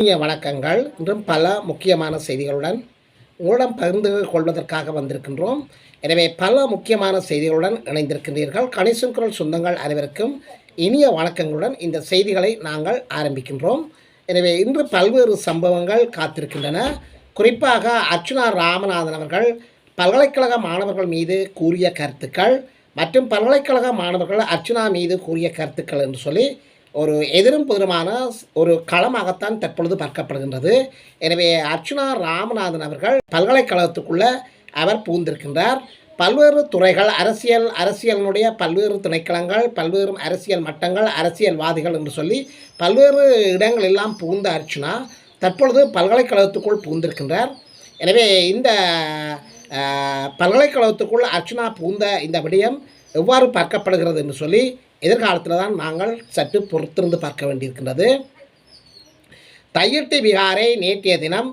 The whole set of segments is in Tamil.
இனிய வணக்கங்கள். இன்றும் பல முக்கியமான செய்திகளுடன் உங்களிடம் பகிர்ந்து கொள்வதற்காக வந்திருக்கின்றோம். எனவே பல முக்கியமான செய்திகளுடன் இணைந்திருக்கின்றீர்கள். கணிசன் குரல் சொந்தங்கள் அனைவருக்கும் இனிய வணக்கங்களுடன் இந்த செய்திகளை நாங்கள் ஆரம்பிக்கின்றோம். எனவே இன்று பல்வேறு சம்பவங்கள் காத்திருக்கின்றன. குறிப்பாக அர்ச்சுனா ராமநாதன் அவர்கள் பல்கலைக்கழக மாணவர்கள் மீது கூறிய கருத்துக்கள் மற்றும் பல்கலைக்கழக மாணவர்கள் அர்ச்சுனா மீது கூறிய கருத்துக்கள் என்று சொல்லி ஒரு எதிரும் புதிருமான ஒரு களமாகத்தான் தற்பொழுது பார்க்கப்படுகின்றது. எனவே அர்ச்சுனா ராமநாதன் அவர்கள் பல்கலைக்கழகத்துக்குள்ள அவர் பூந்திருக்கின்றார் பல்வேறு துறைகள் அரசியல் அரசியலினுடைய பல்வேறு திணைக்களங்கள் பல்வேறு அரசியல் மட்டங்கள் அரசியல்வாதிகள் என்று சொல்லி பல்வேறு இடங்கள் எல்லாம் புகுந்த அர்ச்சுனா தற்பொழுது பல்கலைக்கழகத்துக்குள் புகுந்திருக்கின்றார். எனவே இந்த பல்கலைக்கழகத்துக்குள் அர்ச்சுனா புகுந்த இந்த விடயம் எவ்வாறு பார்க்கப்படுகிறது என்று சொல்லி எதிர்காலத்தில் தான் நாங்கள் சற்று பொறுத்திருந்து பார்க்க வேண்டியிருக்கின்றது. தையிட்டி விகாரை நேற்றைய தினம்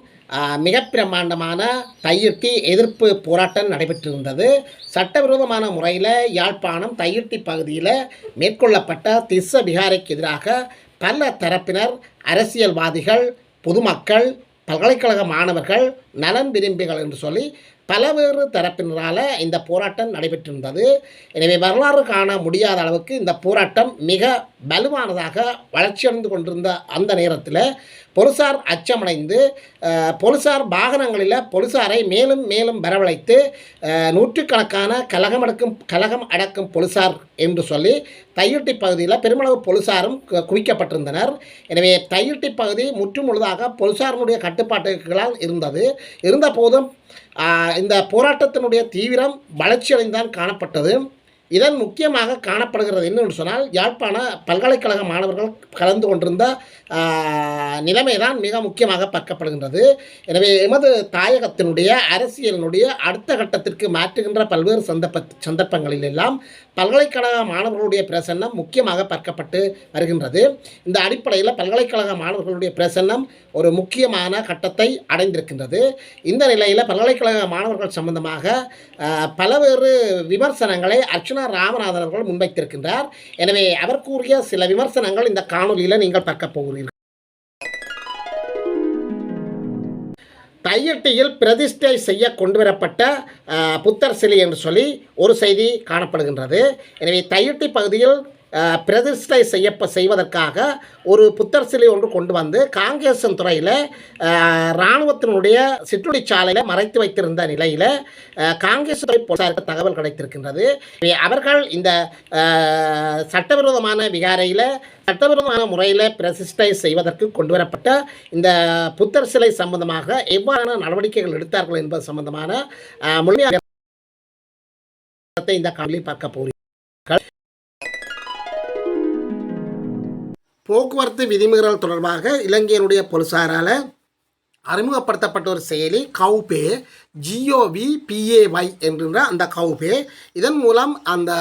மிக பிரமாண்டமான தையிட்டி எதிர்ப்பு போராட்டம் நடைபெற்றிருந்தது. சட்டவிரோதமான முறையில் யாழ்ப்பாணம் தையிட்டி பகுதியில் மேற்கொள்ளப்பட்ட திஸ்ஸ விகாரைக்கு எதிராக பல தரப்பினர் அரசியல்வாதிகள் பொதுமக்கள் பல்கலைக்கழக மாணவர்கள் நலன் விரும்பிகள் என்று சொல்லி பலவேறு தரப்பினரால் இந்த போராட்டம் நடைபெற்றிருந்தது. எனவே வரலாறு காண முடியாத அளவுக்கு இந்த போராட்டம் மிக வலுவானதாக வளர்ச்சியடைந்து கொண்டிருந்த அந்த நேரத்தில் பொலிசார் அச்சமடைந்து பொலிசார் வாகனங்களில் பொலிசாரை மேலும் மேலும் வரவழைத்து நூற்றுக்கணக்கான கலகம் அடக்கும் கலகம் அடக்கும் பொலிசார் என்று சொல்லி தையொட்டி பகுதியில் பெருமளவு பொலிசாரும் கு- குவிக்கப்பட்டிருந்தனர். எனவே தையொட்டி பகுதி முற்றுமுழுதாக பொலிசாரினுடைய கட்டுப்பாட்டுகளால் இருந்தது. இருந்த போதும். ஆஹ், இந்த போராட்டத்தினுடைய தீவிரம் வளர்ச்சியடைந்தான் காணப்பட்டது. இதன் முக்கியமாக காணப்படுகிறது என்னன்னு சொன்னால் யாழ்ப்பாண பல்கலைக்கழக மாணவர்கள் கலந்து கொண்டிருந்த நிலைமைதான் மிக முக்கியமாக பார்க்கப்படுகின்றது. எனவே எமது தாயகத்தினுடைய அரசியலினுடைய அடுத்த கட்டத்திற்கு மாற்றுகின்ற பல்வேறு சந்தர்ப்ப சந்தர்ப்பங்களில் எல்லாம் பல்கலைக்கழக மாணவர்களுடைய பிரசன்னம் முக்கியமாக பார்க்கப்பட்டு வருகின்றது. இந்த அடிப்படையில் பல்கலைக்கழக மாணவர்களுடைய பிரசன்னம் ஒரு முக்கியமான கட்டத்தை அடைந்திருக்கின்றது. இந்த நிலையில் பல்கலைக்கழக மாணவர்கள் சம்பந்தமாக பலவேறு விமர்சனங்களை அர்ச்சுனா ராமநாதன் அவர்கள் முன்வைத்திருக்கின்றார். எனவே அவர் கூறிய சில விமர்சனங்கள் இந்த காணொலியில் நீங்கள் பார்க்க போகிறீர்கள். தையட்டியில் பிரதிஷ்டை செய்ய கொண்டு வரப்பட்ட புத்தர் சிலை என்று சொல்லி ஒரு செய்தி காணப்படுகின்றது. எனவே தையட்டி பகுதியில் பிரதிஷ்டை செய்ய செய்வதற்காக ஒரு புத்தர் சிலை ஒன்று கொண்டு வந்து காங்கேசன் துறையில் இராணுவத்தினுடைய சிற்றுடி சாலையில் மறைத்து வைத்திருந்த நிலையில் காங்கேசன் துறை போலீசாருக்கு தகவல் கிடைத்திருக்கின்றது. அவர்கள் இந்த சட்டவிரோதமான விகாரையில் சட்டவிரோதமான முறையில் பிரதிஷ்டை செய்வதற்கு கொண்டு வரப்பட்ட இந்த புத்தர் சிலை சம்பந்தமாக எவ்வாறான நடவடிக்கைகள் எடுத்தார்கள் என்பது சம்பந்தமான முழுமையாக இந்த காலையில் பார்க்க போகிறேன் போக்குவரத்து விதிமுறைகள் தொடர்பாக இலங்கையினுடைய போலீசாரால் அறிமுகப்படுத்தப்பட்ட ஒரு செயலி கவுபே ஜிஓவி பிஏஒய் என்கின்ற அந்த கவுபே இதன் மூலம் அந்த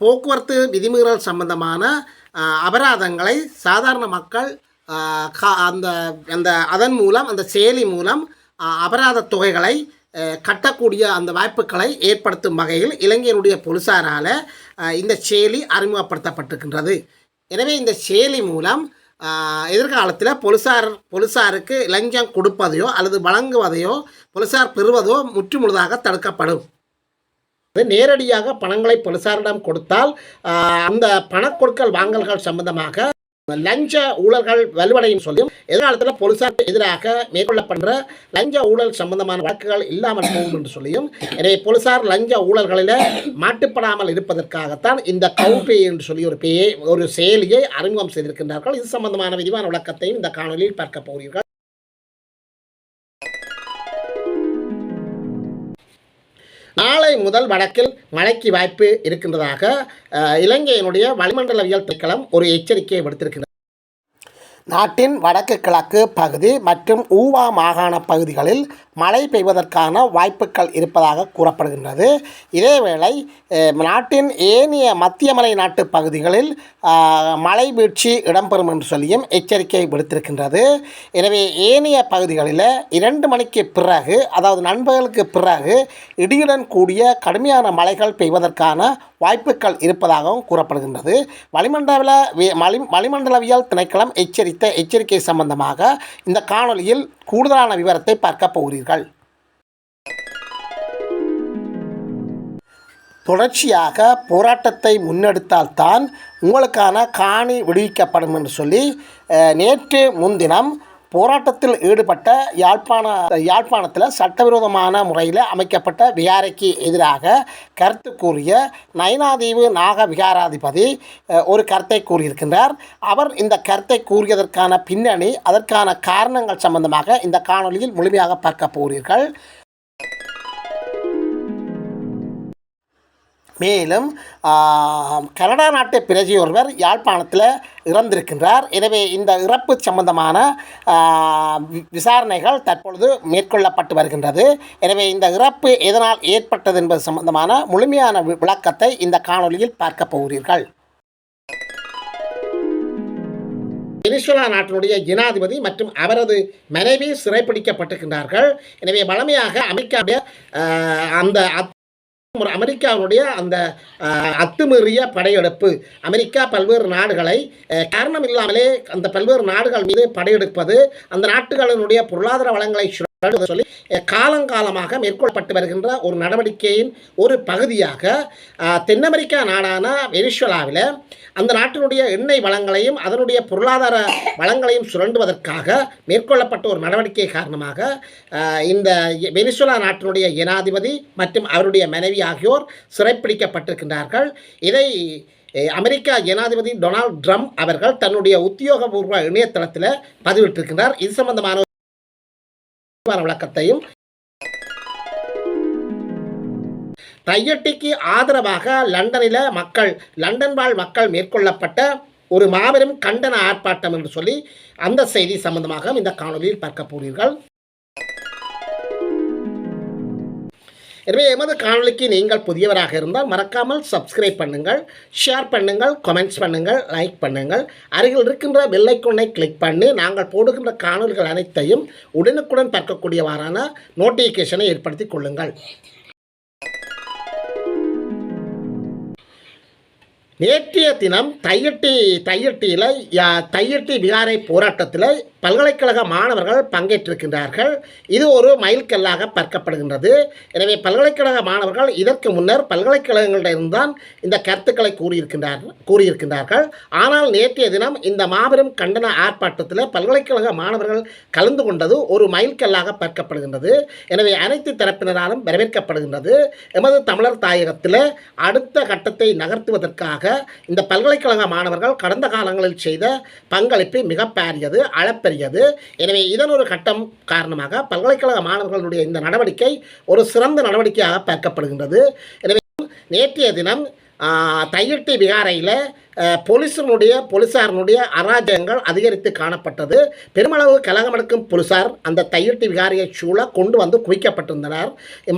போக்குவரத்து விதிமுறைகள் சம்பந்தமான அபராதங்களை சாதாரண மக்கள் அந்த அந்த அதன் மூலம் அந்த செயலி மூலம் அபராத தொகைகளை கட்டக்கூடிய அந்த வாய்ப்புகளை ஏற்படுத்தும் வகையில் இலங்கையினுடைய போலீசாரால் இந்த செயலி அறிமுகப்படுத்தப்பட்டிருக்கின்றது. எனவே இந்த செயலி மூலம் எதிர்காலத்தில் பொலிசார் பொலிசாருக்கு லஞ்சம் கொடுப்பதையோ அல்லது வழங்குவதையோ பொலிசார் பெறுவதோ முற்றுமுழுதாக தடுக்கப்படும். நேரடியாக பணங்களை பொலிசாரிடம் கொடுத்தால் அந்த பணக்கொடுக்கல் வாங்கல்கள் சம்பந்தமாக லஞ்ச ஊழல்கள் வலுவடையும் சொல்லியும் எதிர்காலத்தில் போலீசாருக்கு எதிராக மேற்கொள்ளப்படுற லஞ்ச ஊழல் சம்பந்தமான வழக்குகள் இல்லாமல் போகும் என்று சொல்லியும் எனவே போலீசார் லஞ்ச ஊழல்களில் மாட்டுப்படாமல் இருப்பதற்காகத்தான் இந்த கவுபே என்று சொல்லி ஒரு பேயை ஒரு செயலியை அறிமுகம் செய்திருக்கின்றார்கள். இது சம்பந்தமான விரிவான விளக்கத்தையும் இந்த காணொலியில் பார்க்க போகிறீர்கள். நாளை முதல் வடக்கில் மழைக்கு வாய்ப்பு இருக்கின்றதாக இலங்கையினுடைய வளிமண்டலவியல் திணைக்களம் ஒரு எச்சரிக்கையை விடுத்திருக்கின்றது. நாட்டின் வடக்கு கிழக்கு பகுதி மற்றும் ஊவா மாகாண பகுதிகளில் மழை பெய்வதற்கான வாய்ப்புகள் இருப்பதாக கூறப்படுகின்றது. இதேவேளை நாட்டின் ஏனைய மத்திய மலை நாட்டு பகுதிகளில் மழை வீழ்ச்சி இடம்பெறும் என்று சொல்லியும் எச்சரிக்கை விடுத்திருக்கின்றது. எனவே ஏனைய பகுதிகளில் இரண்டு மணிக்கு பிறகு அதாவது நண்பகலுக்கு பிறகு இடியுடன் கூடிய கடுமையான மழைகள் பெய்வதற்கான வாய்ப்புகள் இருப்பதாகவும் கூறப்படுகின்றது. வளிமண்டல வளி வளிமண்டலவியல் திணைக்களம் எச்சரித்த எச்சரிக்கை சம்பந்தமாக இந்த காணொளியில் கூடுதலான விவரத்தை பார்க்க போகிறீர்கள். தொடர்ச்சியாக போராட்டத்தை முன்னெடுத்தால்தான் உங்களுக்கான காணி விடுவிக்கப்படும் என்று சொல்லி நேற்று முன்தினம் போராட்டத்தில் ஈடுபட்ட யாழ்ப்பாண யாழ்ப்பாணத்தில் சட்டவிரோதமான முறையில் அமைக்கப்பட்ட விகாரைக்கு எதிராக கருத்து கூறிய நயனாதீவு நாக விகாராதிபதி ஒரு கருத்தை கூறியிருக்கின்றார். அவர் இந்த கருத்தை கூறியதற்கான பின்னணி அதற்கான காரணங்கள் சம்பந்தமாக இந்த காணொலியில் முழுமையாக பார்க்க போகிறீர்கள். மேலும் கனடா நாட்டு பிரஜை ஒருவர் யாழ்ப்பாணத்தில் இறந்திருக்கின்றார். எனவே இந்த இறப்பு சம்பந்தமான வி- விசாரணைகள் தற்பொழுது மேற்கொள்ளப்பட்டு வருகின்றது. எனவே இந்த இறப்பு எதனால் ஏற்பட்டது என்பது சம்பந்தமான முழுமையான வி- விளக்கத்தை இந்த காணொளியில் பார்க்க போகிறீர்கள். வெனிசுலா நாட்டினுடைய ஜனாதிபதி மற்றும் அவரது மனைவி சிறைப்பிடிக்கப்பட்டிருக்கின்றார்கள். எனவே வளமையாக அமெரிக்காவுடைய அந்த ஒரு அமெரிக்காவுடைய அந்த அத்துமீறிய படையெடுப்பு. அமெரிக்கா பல்வேறு நாடுகளை காரணம் இல்லாமலே அந்த பல்வேறு நாடுகள் மீது படையெடுப்பது அந்த நாட்டுகளினுடைய பொருளாதார வளங்களை சொல்லி காலங்காலமாக மேற்கொள்ளப்பட்டு வருகின்ற ஒரு நடவடிக்கையின் ஒரு பகுதியாக தென் அமெரிக்கா நாடான வெனிசுலாவில் அந்த நாட்டினுடைய எண்ணெய் வளங்களையும் அதனுடைய பொருளாதார வளங்களையும் சுரண்டுவதற்காக மேற்கொள்ளப்பட்ட ஒரு நடவடிக்கை காரணமாக இந்த வெனிசுலா நாட்டினுடைய ஜனாதிபதி மற்றும் அவருடைய மனைவி ஆகியோர் சிறைப்பிடிக்கப்பட்டிருக்கின்றார்கள். இதை அமெரிக்கா ஜனாதிபதி டொனால்ட் ட்ரம்ப் அவர்கள் தன்னுடைய உத்தியோகபூர்வ இணையதளத்தில் பதிவிட்டிருக்கிறார் இது சம்பந்தமான விளக்கத்தையும் தையட்டிக்கு ஆதரவாக லண்டனில் மக்கள் லண்டன் வாழ் மக்கள் மேற்கொள்ளப்பட்ட ஒரு மாபெரும் கண்டன ஆர்ப்பாட்டம் என்று சொல்லி அந்த செய்தி சம்பந்தமாக இந்த காணொலியில் பார்க்க போகிறீர்கள். எனவே எமது காணொளிக்கு நீங்கள் புதியவராக இருந்தால் மறக்காமல் சப்ஸ்கிரைப் பண்ணுங்கள் ஷேர் பண்ணுங்கள் கமெண்ட்ஸ் பண்ணுங்கள் லைக் பண்ணுங்கள். அருகில் இருக்கின்ற வெள்ளைக்குண்ணை கிளிக் பண்ணி நாங்கள் போடுகின்ற காணொலிகள் அனைத்தையும் உடனுக்குடன் பார்க்கக்கூடியவாறான நோட்டிஃபிகேஷனை ஏற்படுத்திக் கொள்ளுங்கள். நேற்றைய தினம் தையட்டி தையட்டியில் தையட்டி விகாரை போராட்டத்தில் பல்கலைக்கழக மாணவர்கள் பங்கேற்றிருக்கின்றார்கள். இது ஒரு மைல்கல்லாக பார்க்கப்படுகின்றது. எனவே பல்கலைக்கழக மாணவர்கள் இதற்கு முன்னர் பல்கலைக்கழகங்களிடம்தான் இந்த கருத்துக்களை கூறியிருக்கின்றார் கூறியிருக்கின்றார்கள். ஆனால் நேற்றைய தினம் இந்த மாபெரும் கண்டன ஆர்ப்பாட்டத்தில் பல்கலைக்கழக மாணவர்கள் கலந்து கொண்டது ஒரு மைல்கல்லாக பார்க்கப்படுகின்றது. எனவே அனைத்து தரப்பினராலும் வரவேற்கப்படுகின்றது. எமது தமிழர் தாயகத்தில் அடுத்த கட்டத்தை நகர்த்துவதற்காக இந்த பல்கலைக்கழக மாணவர்கள் கடந்த காலங்களில் செய்த பங்களிப்பு மிகப்பெரியது அளப்பெரிய அளப்பெரியது எனவே இதன் ஒரு கட்டம் காரணமாக பல்கலைக்கழக மாணவர்களுடைய இந்த நடவடிக்கை ஒரு சிறந்த நடவடிக்கையாக பார்க்கப்படுகின்றது. எனவே நேற்றைய தினம் தையிட்டி தையட்டி விகாரையில் போலீஸினுடைய போலீஸாரினுடைய அராஜகங்கள் அதிகரித்து காணப்பட்டது. பெருமளவு கலகமெடுக்கும் போலீசார் அந்த தையட்டி விகாரியை சூழ கொண்டு வந்து குவிக்கப்பட்டிருந்தனர்.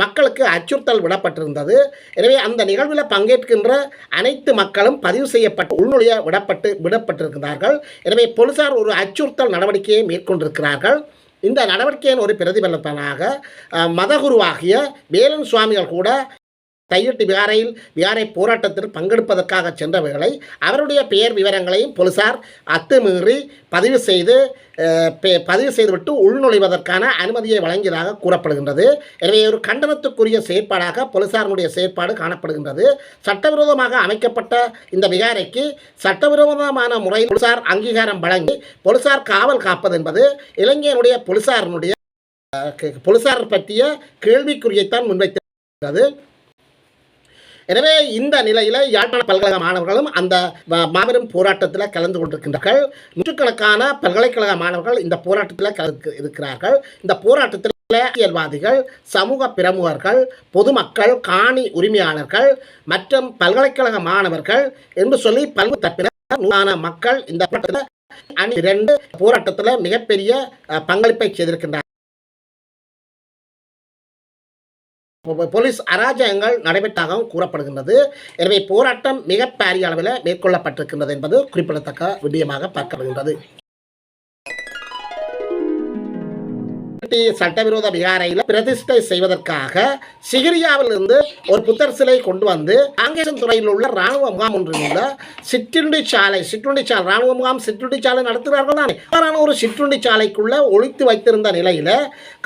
மக்களுக்கு அச்சுறுத்தல் விடப்பட்டிருந்தது. எனவே அந்த நிகழ்வில் பங்கேற்கின்ற அனைத்து மக்களும் பதிவு செய்யப்பட்டு உள்நுழைய விடப்பட்டு விடப்பட்டிருக்கிறார்கள். எனவே போலீசார் ஒரு அச்சுறுத்தல் நடவடிக்கையை மேற்கொண்டிருக்கிறார்கள். இந்த நடவடிக்கையின் ஒரு பிரதிபலனாக மதகுருவாகிய வேலன் சுவாமிகள் கூட கையெட்டு விகாரையில் விகாரை போராட்டத்தில் பங்கெடுப்பதற்காக சென்றவர்களை அவருடைய பெயர் விவரங்களையும் போலீசார் அத்துமீறி பதிவு செய்து பதிவு செய்துவிட்டு உள்நுழைவதற்கான அனுமதியை வழங்கியதாக கூறப்படுகின்றது. எனவே ஒரு கண்டனத்துக்குரிய செயற்பாடாக போலீசாரினுடைய செயற்பாடு காணப்படுகின்றது. சட்டவிரோதமாக அமைக்கப்பட்ட இந்த விகாரைக்கு சட்டவிரோதமான முறையில் போலீசார் அங்கீகாரம் வழங்கி போலீசார் காவல் காப்பது என்பது இலங்கையினுடைய போலீசாரினுடைய போலீசார் பற்றிய கேள்விக்குறியைத்தான் முன்வைத்திருக்கிறது. எனவே இந்த நிலையில் யாழ்ப்பாண பல்கலைக்கழக மாணவர்களும் அந்த மாபெரும் போராட்டத்தில் கலந்து கொண்டிருக்கின்றார்கள். நூற்றுக்கணக்கான பல்கலைக்கழக மாணவர்கள் இந்த போராட்டத்தில் கலந்து இருக்கிறார்கள். இந்த போராட்டத்தில் அரசியல்வாதிகள் சமூக பிரமுகர்கள் பொதுமக்கள் காணி உரிமையாளர்கள் மற்றும் பல்கலைக்கழக மாணவர்கள் என்று சொல்லி பல்வேறு தரப்பினர் மக்கள் இந்த அணி இரண்டு போராட்டத்தில் மிகப்பெரிய பங்களிப்பை செய்திருக்கின்றனர் போலீஸ் அராஜகங்கள் நடைபெற்றதாகவும் கூறப்படுகின்றது. எனவே போராட்டம் மிக பாரிய அளவில் மேற்கொள்ளப்பட்டிருக்கின்றது என்பது குறிப்பிடத்தக்க விடயமாக பார்க்கப்படுகின்றது. தையிட்டி சட்டவிரோத விகாரையில் பிரதிஷ்டை செய்வதற்காக சிகிரியாவில் இருந்து ஒரு புத்தர் சிலை கொண்டு வந்து காங்கேசன் துறையில் உள்ள ராணுவ முகாம் ஒன்றில் உள்ள சிற்றுண்டி சாலை சிற்றுண்டி சாலை ராணுவ முகாம் சிற்றுண்டி சாலை நடத்துகிறார்கள் தானே? அவ்வாறான ஒரு சிற்றுண்டி சாலைக்குள்ள ஒழித்து வைத்திருந்த நிலையில்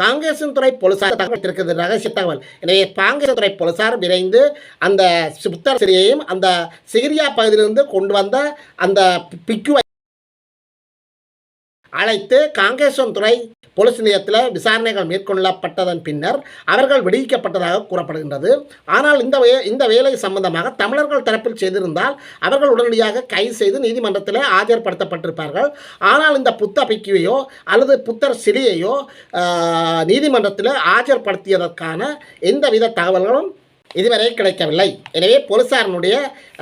காங்கேசன் துறை போலீசார் தகவல் ரகசிய தகவல். எனவே காங்கேசன் துறை போலீசார் விரைந்து அந்த புத்தர் சிலையையும் அந்த சிகிரியா பகுதியிலிருந்து கொண்டு வந்த அந்த பிக்குவை அழைத்து காங்கேசன் துறை போலீஸ் நிலையத்தில் விசாரணைகள் மேற்கொள்ளப்பட்டதன் பின்னர் அவர்கள் விடுவிக்கப்பட்டதாக கூறப்படுகின்றது. ஆனால் இந்த வே இந்த வேலை சம்பந்தமாக தமிழர்கள் தரப்பில் செய்திருந்தால் அவர்கள் உடனடியாக கைது செய்து நீதிமன்றத்தில் ஆஜர்படுத்தப்பட்டிருப்பார்கள். ஆனால் இந்த புத்த பிக்குவையோ அல்லது புத்தர் சிலையையோ நீதிமன்றத்தில் ஆஜர்படுத்தியதற்கான எந்தவித தகவல்களும் இதுவரை கிடைக்கவில்லை. எனவே போலீசாரினுடைய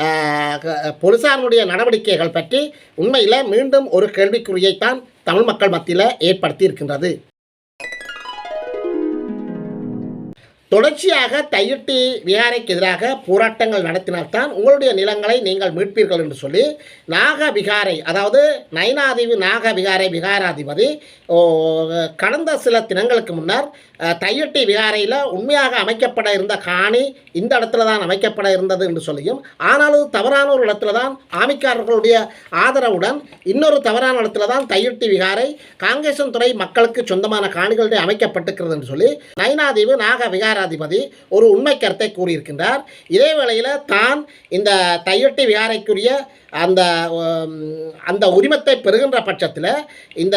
ஆஹ், போலீசாரினுடைய நடவடிக்கைகள் பற்றி உண்மையில் மீண்டும் ஒரு கேள்விக்குறியைத்தான் தமிழ் மக்கள் மத்தியில் ஏற்படுத்தி இருக்கின்றது தொடர்ச்சியாக தையிட்டி விஹாரைக்கு எதிராக போராட்டங்கள் நடத்தினால்தான் உங்களுடைய நிலங்களை நீங்கள் மீட்பீர்கள் என்று சொல்லி நாக விகாரை அதாவது நயனாதீவு நாக விகாரை விகாராதிபதி ஓ, கடந்த சில தினங்களுக்கு முன்னர் தையட்டி விகாரையில் உண்மையாக அமைக்கப்பட இருந்த காணி இந்த இடத்துல தான் அமைக்கப்பட இருந்தது என்று சொல்லியும் ஆனாலும் தவறான ஒரு இடத்துல தான் ஆமிக்காரர்களுடைய ஆதரவுடன் இன்னொரு தவறான இடத்துல தான் தையட்டி விகாரை காங்கேசன் துறை மக்களுக்கு சொந்தமான காணிகளுடைய அமைக்கப்பட்டிருக்கிறது என்று சொல்லி நயனாதீவு நாக விகாராதிபதி ஒரு உண்மை கருத்தை கூறியிருக்கின்றார். இதே வேளையில் தான் இந்த தையொட்டி விகாரைக்குரிய அந்த அந்த உரிமத்தை பெறுகின்ற பட்சத்தில் இந்த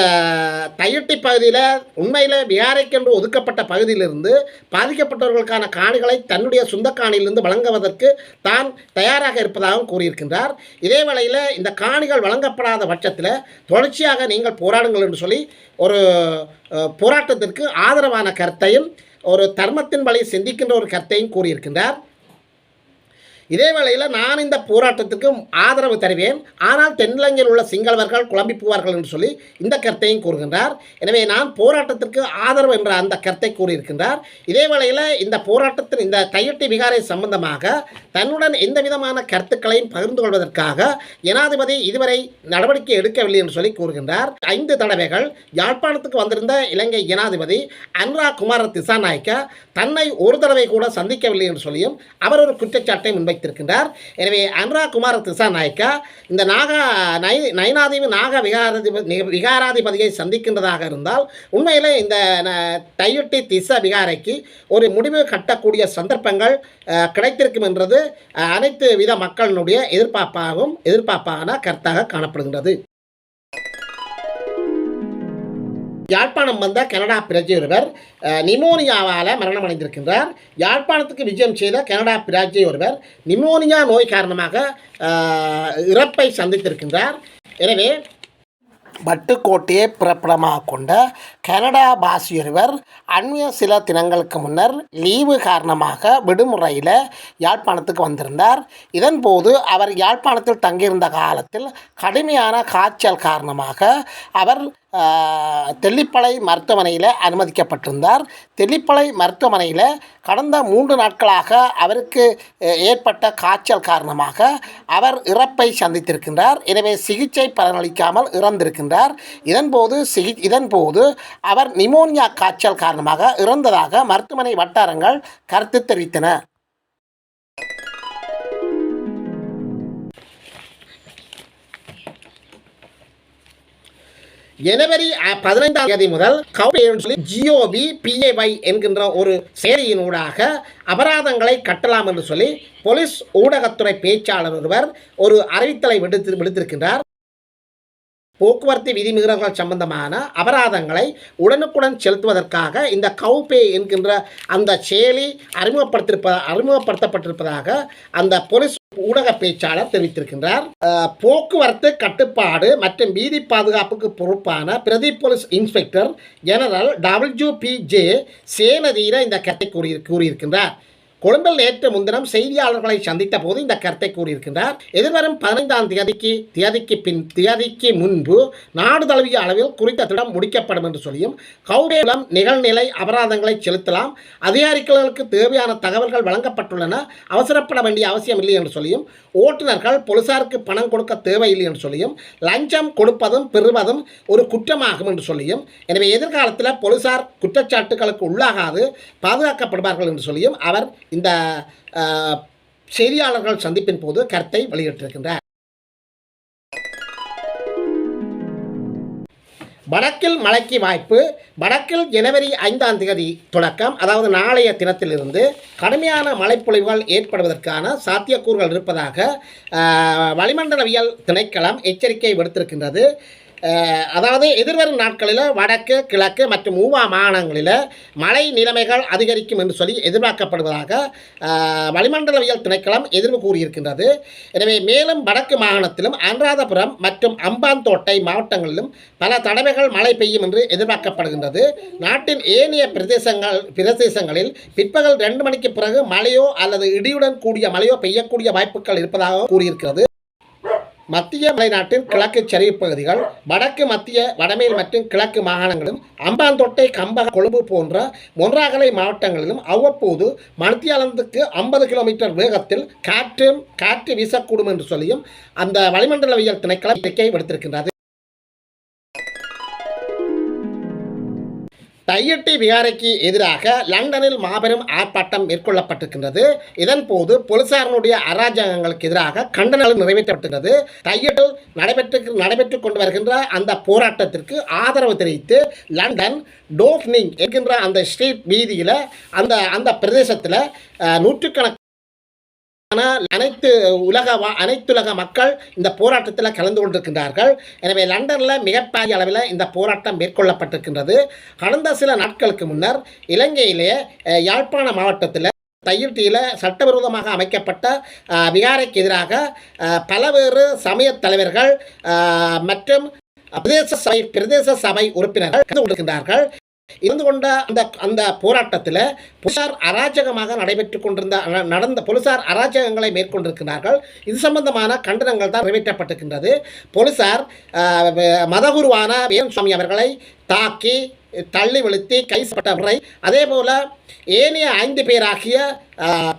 தையட்டி பகுதியில் உண்மையில் விகாரைக்கென்று ஒதுக்கப்பட்ட பகுதியிலிருந்து பாதிக்கப்பட்டவர்களுக்கான காணிகளை தன்னுடைய சொந்த காணியிலிருந்து வழங்குவதற்கு தான் தயாராக இருப்பதாகவும் கூறியிருக்கின்றார். இதே வேளையில் இந்த காணிகள் வழங்கப்படாத பட்சத்தில் தொடர்ச்சியாக நீங்கள் போராடுங்கள் என்று சொல்லி ஒரு போராட்டத்திற்கு ஆதரவான கருத்தையும் ஒரு தர்மத்தின் வழி சிந்திக்கின்ற ஒரு கருத்தையும் கூறியிருக்கின்றார். இதே வேளையில் நான் இந்த போராட்டத்திற்கு ஆதரவு தருவேன். ஆனால் தென்னிலங்கையில் உள்ள சிங்களவர்கள் குழம்பி போவார்கள் என்று சொல்லி இந்த கருத்தையும் கூறுகின்றார். எனவே நான் போராட்டத்திற்கு ஆதரவு என்ற அந்த கருத்தை கூறியிருக்கின்றார். இதே வேளையில் இந்த போராட்டத்தின் இந்த கையொட்டி விகாரை சம்பந்தமாக தன்னுடன் எந்த விதமான கருத்துக்களையும் பகிர்ந்து கொள்வதற்காக ஜனாதிபதி இதுவரை நடவடிக்கை எடுக்கவில்லை என்று சொல்லி கூறுகின்றார். ஐந்து தடவைகள் யாழ்ப்பாணத்துக்கு வந்திருந்த இலங்கை ஜனாதிபதி அன்ரா குமார திசாநாயக்க தன்னை ஒரு தடவை கூட சந்திக்கவில்லை என்று சொல்லியும் அவர் ஒரு குற்றச்சாட்டை முன்வைத்திருக்கின்றார் எனவே அன்ரா குமார திசாநாயக்கா இந்த நாகா நை நயனாதீவு நாக விகாராதிபதி விகாராதிபதியை சந்திக்கின்றதாக இருந்தால் உண்மையிலே இந்த ந- தையொட்டி திசா விகாரைக்கு ஒரு முடிவு கட்டக்கூடிய சந்தர்ப்பங்கள் கிடைத்திருக்கும் என்றது அனைத்து வித மக்களினுடைய எதிர்பார்ப்பாகவும் எதிர்பார்ப்பான கருத்தாக காணப்படுகின்றது. யாழ்ப்பாணம் வந்த கனடா பிரஜையொருவர் ஒருவர் மரணம் நிமோனியாவால் மரணமடைந்திருக்கின்றார். யாழ்ப்பாணத்துக்கு விஜயம் செய்த கனடா பிரஜை ஒருவர் நிமோனியா நோய் காரணமாக இறப்பை சந்தித்திருக்கின்றார். எனவே பட்டுக்கோட்டையை பிறப்பிடமாக கொண்ட கனடா பாசியொருவர் அண்மைய சில தினங்களுக்கு முன்னர் லீவு காரணமாக விடுமுறையில் யாழ்ப்பாணத்துக்கு வந்திருந்தார். இதன்போது அவர் யாழ்ப்பாணத்தில் தங்கியிருந்த காலத்தில் கடுமையான காய்ச்சல் காரணமாக அவர் தெல்லிப்பளை மருத்துவமனையில் அனுமதிக்கப்பட்டிருந்தார். தெல்லிப்பளை மருத்துவமனையில் கடந்த மூன்று நாட்களாக அவருக்கு ஏற்பட்ட காய்ச்சல் காரணமாக அவர் இறப்பை சந்தித்திருக்கின்றார். எனவே சிகிச்சை பலனளிக்காமல் இறந்திருக்கின்றார். இதன்போது சிகி இதன்போது அவர் நிமோனியா காய்ச்சல் காரணமாக இறந்ததாக மருத்துவமனை வட்டாரங்கள் கருத்து தெரிவித்தன. ஜனவரி பதினைந்தாம் தேதி முதல் கவுண்ட் சொல்லி ஜிஓபி பிஏஒய் என்கின்ற ஒரு செயலியினூடாக அபராதங்களை கட்டலாம் என்று சொல்லி போலீஸ் ஊடகத்துறை பேச்சாளர் ஒருவர் ஒரு அறிவித்தலை விடுத்து விடுத்திருக்கின்றார். போக்குவரத்து விதிமீறல்கள் சம்பந்தமான அபராதங்களை உடனுக்குடன் செலுத்துவதற்காக இந்த கவுபே என்கின்ற அந்த செயலி அறிமுகப்படுத்திருப்ப அறிமுகப்படுத்தப்பட்டிருப்பதாக அந்த போலீஸ் ஊடக பேச்சாளர் தெரிவித்திருக்கின்றார். போக்குவரத்து கட்டுப்பாடு மற்றும் வீதி பாதுகாப்புக்கு பொறுப்பான பிரதி police inspector general W B J Senadheera இந்த கத்தை கூறி கூறியிருக்கின்றார். கொழும்பில் நேற்று முன்தினம் செய்தியாளர்களை சந்தித்த போது இந்த கருத்தை கூறியிருக்கின்றார். எதிர்வரும் பதினைந்தாம் தேதிக்கு தேதிக்கு பின் தேதிக்கு முன்பு நாடு தழுவிய அளவில் குறித்த திட்டம் முடிக்கப்படும் என்று சொல்லியும் கவுடேலம் நிகழ்நிலை அபராதங்களை செலுத்தலாம் அதிகாரிகளுக்கு தேவையான தகவல்கள் வழங்கப்பட்டுள்ளன அவசரப்பட வேண்டிய அவசியம் இல்லை என்று சொல்லியும் ஓட்டுநர்கள் போலீசாருக்கு பணம் கொடுக்க தேவையில்லை என்று சொல்லியும் லஞ்சம் கொடுப்பதும் பெறுவதும் ஒரு குற்றமாகும் என்று சொல்லியும் எனவே எதிர்காலத்தில் போலீசார் குற்றச்சாட்டுகளுக்கு உள்ளாகாது பாதுகாக்கப்படுவார்கள் என்று சொல்லியும் அவர் இந்த செய்தியாளர்கள் சந்திப்பின் போது கருத்தை வெளியிட்டிருக்கின்றார். வடக்கில் மழைக்கு வாய்ப்பு வடக்கில் ஜனவரி ஐந்தாம் தேதி தொடக்கம் அதாவது நாளைய தினத்திலிருந்து கடுமையான மழைப்பொழிவுகள் ஏற்படுவதற்கான சாத்தியக்கூறுகள் இருப்பதாக வளிமண்டலவியல் திணைக்களம் எச்சரிக்கை விடுத்திருக்கின்றது. அதாவது எதிர்வரும் நாட்களில் வடக்கு கிழக்கு மற்றும் ஊவா மாகாணங்களில் மழை நிலைமைகள் அதிகரிக்கும் என்று சொல்லி எதிர்பார்க்கப்படுவதாக வளிமண்டலவியல் திணைக்களம் எதிர்வு கூறியிருக்கின்றது. எனவே மேலும் வடக்கு மாகாணத்திலும் அனுராதபுரம் மற்றும் அம்பாந்தோட்டை மாவட்டங்களிலும் பல தடவைகள் மழை பெய்யும் என்று எதிர்பார்க்கப்படுகின்றது. நாட்டின் ஏனைய பிரதேசங்கள் பிரதேசங்களில் பிற்பகல் ரெண்டு மணிக்கு பிறகு மழையோ அல்லது இடியுடன் கூடிய மழையோ பெய்யக்கூடிய வாய்ப்புகள் இருப்பதாக கூறியிருக்கிறது. மத்திய மலைநாட்டின் கிழக்கு சரிவு பகுதிகள் வடக்கு மத்திய வடமேல் மற்றும் கிழக்கு மாகாணங்களும் அம்பாந்தோட்டை கம்பக கொழும்பு போன்ற ஒன்றாகலை மாவட்டங்களிலும் அவ்வப்போது மணித்தியாலத்துக்கு ஐம்பது கிலோமீட்டர் வேகத்தில் காற்று காற்று வீசக்கூடும் என்று சொல்லியும் அந்த வளிமண்டலவியல் திணைக்களம் எச்சரிக்கை விடுத்திருக்கின்றது. டையட்டி விகாரைக்கு எதிராக லண்டனில் மாபெரும் ஆர்ப்பாட்டம் மேற்கொள்ளப்பட்டிருக்கின்றது. இதன் போது போலீசாரனுடைய அராஜகங்களுக்கு எதிராக கண்டனங்கள் நிறைவேற்றப்பட்டிருக்கிறது. டையட்டில் நடைபெற்று நடைபெற்றுக் கொண்டு வருகின்ற அந்த போராட்டத்திற்கு ஆதரவு தெரிவித்து லண்டன் டோஃப்னிங் என்கின்ற அந்த ஸ்ட்ரீட் வீதியில் அந்த அந்த பிரதேசத்தில் நூற்றுக்கணக்கான அனைத்து உலக அனைத்துலக மக்கள் இந்த போராட்டத்தில் கலந்து கொண்டிருக்கின்றார்கள். எனவே லண்டனில் மிகப்பெரிய அளவில் இந்த போராட்டம் மேற்கொள்ளப்பட்டிருக்கின்றது. கடந்த சில நாட்களுக்கு முன்னர் இலங்கையிலே யாழ்ப்பாண மாவட்டத்தில் தையிட்டியில் சட்டவிரோதமாக அமைக்கப்பட்ட விகாரைக்கு எதிராக பலவேறு சமய தலைவர்கள் மற்றும் பிரதேச சபை பிரதேச சபை உறுப்பினர்கள் கலந்து கொண்டிருக்கின்றார்கள். இருந்து கொண்ட அந்த அந்த போராட்டத்தில் போலீசார் அராஜகமாக நடைபெற்றுக் கொண்டிருந்த நடந்த போலீசார் அராஜகங்களை மேற்கொண்டிருக்கிறார்கள். இது சம்பந்தமான கண்டனங்கள் தான் நிறைவேற்றப்பட்டிருக்கின்றது. போலீசார் மதகுருவான வேணு சுவாமி அவர்களை தாக்கி தள்ளி விழுத்தி கைப்பட்ட முறை அதே போல் ஏனைய ஐந்து பேராகிய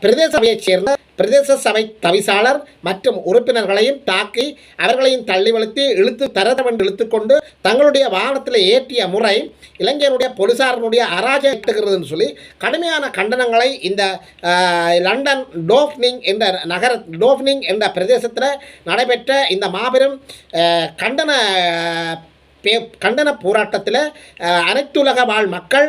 பிரதேச சபையைச் சேர்ந்த பிரதேச சபை தவிசாளர் மற்றும் உறுப்பினர்களையும் தாக்கி அவர்களையும் தள்ளி வலுத்தி இழுத்து தரதவன் இழுத்துக்கொண்டு தங்களுடைய வாகனத்தில் ஏற்றிய முறை இளைஞருடைய போலீசாரனுடைய அராஜகத்துகிறதுன்னு சொல்லி கடுமையான கண்டனங்களை இந்த லண்டன் டோஃப்னிங் என்ற நகர டோஃப்னிங் என்ற பிரதேசத்தில் நடைபெற்ற இந்த மாபெரும் கண்டன பே கண்டன போராட்டத்தில் அனைத்துலக வாழ் மக்கள்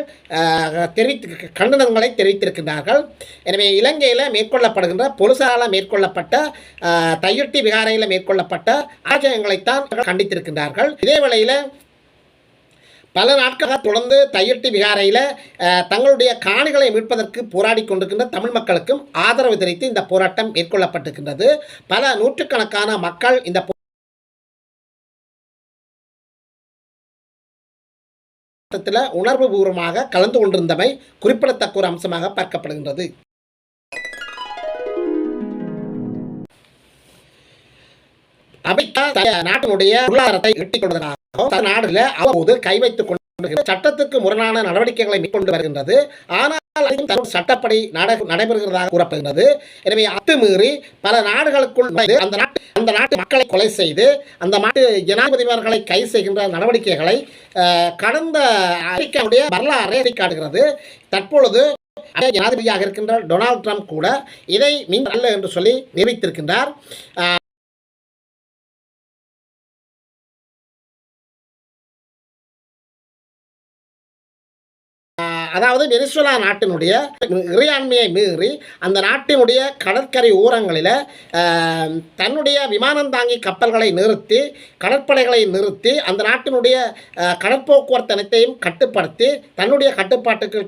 தெரிவித்து கண்டனங்களை தெரிவித்திருக்கின்றார்கள். எனவே இலங்கையில் மேற்கொள்ளப்படுகின்ற பொலிசாரால் மேற்கொள்ளப்பட்ட தையொட்டி விகாரையில் மேற்கொள்ளப்பட்ட ஆச்சரியங்களைத்தான் கண்டித்திருக்கின்றார்கள். இதே வேளையில் பல நாட்களாக தொடர்ந்து தையட்டி விகாரையில் அஹ், தங்களுடைய காணிகளை மீட்பதற்கு போராடி கொண்டிருக்கின்ற தமிழ் மக்களுக்கும் ஆதரவு தெரிவித்து இந்த போராட்டம் மேற்கொள்ளப்பட்டிருக்கின்றது. பல நூற்றுக்கணக்கான மக்கள் இந்த போராட்டத்தில் உணர்வு பூர்வமாக கலந்து கொண்டிருந்தமை குறிப்பிடத்தக்க ஒரு அம்சமாக பார்க்கப்படுகின்றது. அமெரிக்கா நாட்டினுடைய பொருளாதாரத்தை எட்டிக் கொள்வதற்காக நாடுல அவ்வப்போது கை வைத்துக் கொண்டு சட்டத்துக்கு முரணான நடவடிக்கைகளை மேற்கொண்டு வருகின்றது. ஆனால் சட்டப்படி நடைபெறுகிறதாக கூறப்படுகிறது. எனவே அத்துமீறி பல நாடுகளுக்குள் அந்த நாட்டு அந்த நாட்டு மக்களை கொலை செய்து அந்த நாட்டு ஜனாதிபதிமார்களை கைது செய்கின்ற நடவடிக்கைகளை கடந்த அமெரிக்காவுடைய வரலாறு காட்டுகிறது தற்பொழுது ஜனாதிபதியாக இருக்கின்ற டொனால்ட் ட்ரம்ப் கூட இதை மீன் அல்ல என்று சொல்லி நிரூபித்திருக்கின்றார். அதாவது வெனிசுலா நாட்டினுடைய இறையாண்மையை மீறி அந்த நாட்டினுடைய கடற்கரை ஓரங்களில் தன்னுடைய விமானம் தாங்கி கப்பல்களை நிறுத்தி கடற்படைகளை நிறுத்தி அந்த நாட்டினுடைய கடற்போக்குவரத்து அனைத்தையும் கட்டுப்படுத்தி தன்னுடைய கட்டுப்பாட்டுக்கு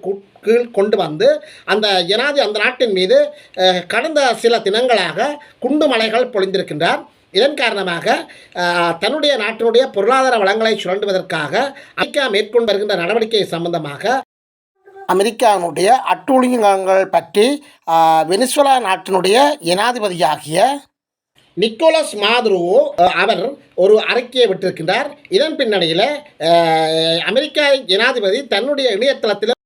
கீழ் கொண்டு வந்து அந்த ஜனாதி அந்த நாட்டின் மீது கடந்த சில தினங்களாக குண்டு மலைகள் பொழிந்திருக்கின்றார். இதன் காரணமாக தன்னுடைய நாட்டினுடைய பொருளாதார வளங்களை சுரண்டுவதற்காக அமெரிக்கா மேற்கொண்டு வருகின்ற நடவடிக்கை சம்பந்தமாக அமெரிக்காவினுடைய அட்டூழியங்கள் பற்றி வெனிசுலா நாட்டினுடைய ஜனாதிபதியாகிய நிக்கோலஸ் மாதுருவோ அவர் ஒரு அறிக்கையை விட்டிருக்கின்றார். இதன் பின்னணியில் அமெரிக்கா ஜனாதிபதி தன்னுடைய இணையதளத்தில்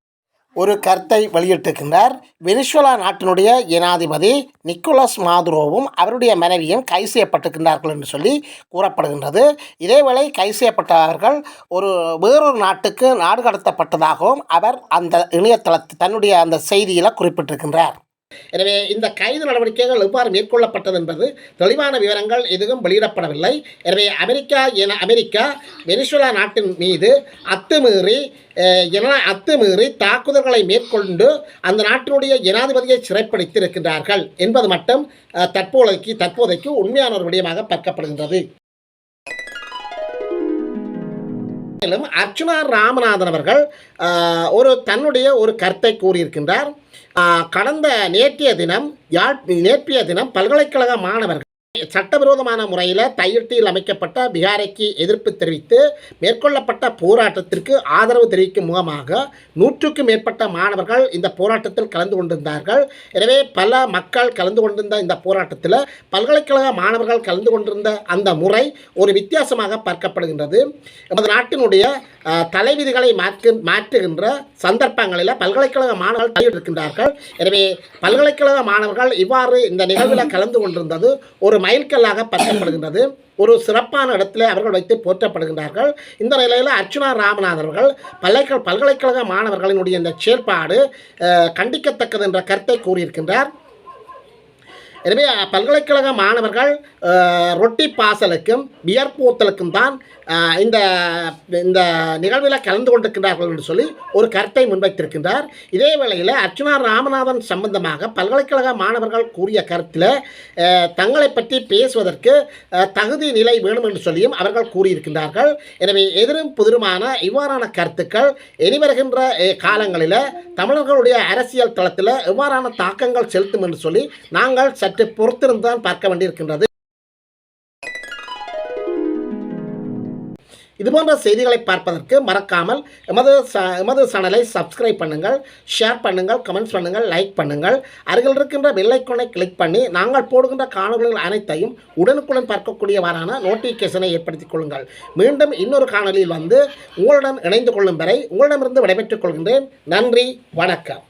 ஒரு கருத்தை வெளியிட்டிருக்கின்றார். வெனிசுலா நாட்டினுடைய ஜனாதிபதி நிக்கோலஸ் மாதுரோவும் அவருடைய மனைவியும் கை செய்யப்பட்டிருக்கின்றார்கள் என்று சொல்லி கூறப்படுகின்றது. இதேவேளை கைது செய்யப்பட்டவர்கள் ஒரு வேறொரு நாட்டுக்கு நாடு கடத்தப்பட்டதாகவும் அவர் அந்த இணையதளத்தில் தன்னுடைய அந்த செய்தியில் குறிப்பிட்டிருக்கின்றார். எனவே இந்த கைது நடவடிக்கைகள் எவ்வாறு மேற்கொள்ளப்பட்டது என்பது தெளிவான விவரங்கள் எதுவும் வெளியிடப்படவில்லை. எனவே அமெரிக்கா என அமெரிக்கா வெனிசுலா நாட்டின் மீது அத்துமீறி ஜன அத்துமீறி தாக்குதல்களை மேற்கொண்டு அந்த நாட்டினுடைய ஜனாதிபதியை சிறைப்படுத்தி இருக்கின்றார்கள் என்பது மட்டும் தற்போதைக்கு தற்போதைக்கு உண்மையான ஒரு விடயமாக பார்க்கப்படுகின்றது. மேலும் அர்ச்சுனா ராமநாதன் அவர்கள் ஆஹ், ஒரு தன்னுடைய ஒரு கருத்தை கூறியிருக்கின்றார். ஆஹ், கடந்த நேற்றைய தினம் யாழ் நேற்றைய தினம் பல்கலைக்கழக மாணவர்கள் சட்டவிரோதமான முறையில் தையிட்டியில் அமைக்கப்பட்ட பிகாரைக்கு எதிர்ப்பு தெரிவித்து மேற்கொள்ளப்பட்ட போராட்டத்திற்கு ஆதரவு தெரிவிக்கும் முகமாக நூற்றுக்கும் மேற்பட்ட மாணவர்கள் இந்த போராட்டத்தில் கலந்து கொண்டிருந்தார்கள். எனவே பல மக்கள் கலந்து கொண்டிருந்த இந்த போராட்டத்தில் பல்கலைக்கழக மாணவர்கள் கலந்து கொண்டிருந்த அந்த முறை ஒரு வித்தியாசமாக பார்க்கப்படுகின்றது. நமது நாட்டினுடைய தலைவிதிகளை மாற்று மாற்றுகின்ற சந்தர்ப்பங்களில் பல்கலைக்கழக மாணவர்கள் தலையிட்டிருக்கின்றார்கள். எனவே பல்கலைக்கழக மாணவர்கள் இவ்வாறு இந்த நிகழ்வில் கலந்து கொண்டிருந்தது ஒரு மைல்கல்லாக பற்றப்படுகின்றது. ஒரு சிறப்பான இடத்துல அவர்கள் வைத்து போற்றப்படுகின்றார்கள். இந்த நிலையில் அர்ச்சுனா ராமநாதன் அவர்கள் பல்லைக்க பல்கலைக்கழக மாணவர்களினுடைய இந்த செயற்பாடு கண்டிக்கத்தக்கது என்ற கருத்தை கூறியிருக்கின்றார். எனவே பல்கலைக்கழக மாணவர்கள் ரொட்டி பாசலுக்கும் வியர்பூத்தலுக்கும் தான் இந்த இந்த நிகழ்வில் கலந்து கொண்டிருக்கிறார்கள் என்று சொல்லி ஒரு கருத்தை முன்வைத்திருக்கின்றார். இதே வேளையில் அர்ச்சுனா ராமநாதன் சம்பந்தமாக பல்கலைக்கழக மாணவர்கள் கூறிய கருத்தில் தங்களை பற்றி பேசுவதற்கு தகுதி நிலை வேணும் என்று சொல்லியும் அவர்கள் கூறியிருக்கின்றார்கள். எனவே எதிரும் புதிருமான இவ்வாறான கருத்துக்கள் இனிவருகின்ற வருகின்ற காலங்களில் தமிழர்களுடைய அரசியல் தளத்தில் எவ்வாறான தாக்கங்கள் செலுத்தும் என்று சொல்லி நாங்கள் சற்று பொறுத்திருந்து தான் பார்க்க வேண்டியிருக்கின்றது. இதுபோன்ற செய்திகளை பார்ப்பதற்கு மறக்காமல் எமது ச எமது சேனலை சப்ஸ்கிரைப் பண்ணுங்கள் ஷேர் பண்ணுங்கள் கமெண்ட்ஸ் பண்ணுங்கள் லைக் பண்ணுங்கள். அருகில் இருக்கின்ற பெல்லைக்கோனை கிளிக் பண்ணி நாங்கள் போடுகின்ற காணொலிகள் அனைத்தையும் உடனுக்குடன் பார்க்கக்கூடியவாறான நோட்டிஃபிகேஷனை ஏற்படுத்திக் கொள்ளுங்கள். மீண்டும் இன்னொரு காணொலியில் வந்து உங்களுடன் இணைந்து கொள்ளும் வரை உங்களிடமிருந்து விடைபெற்றுக் கொள்கின்றேன். நன்றி வணக்கம்.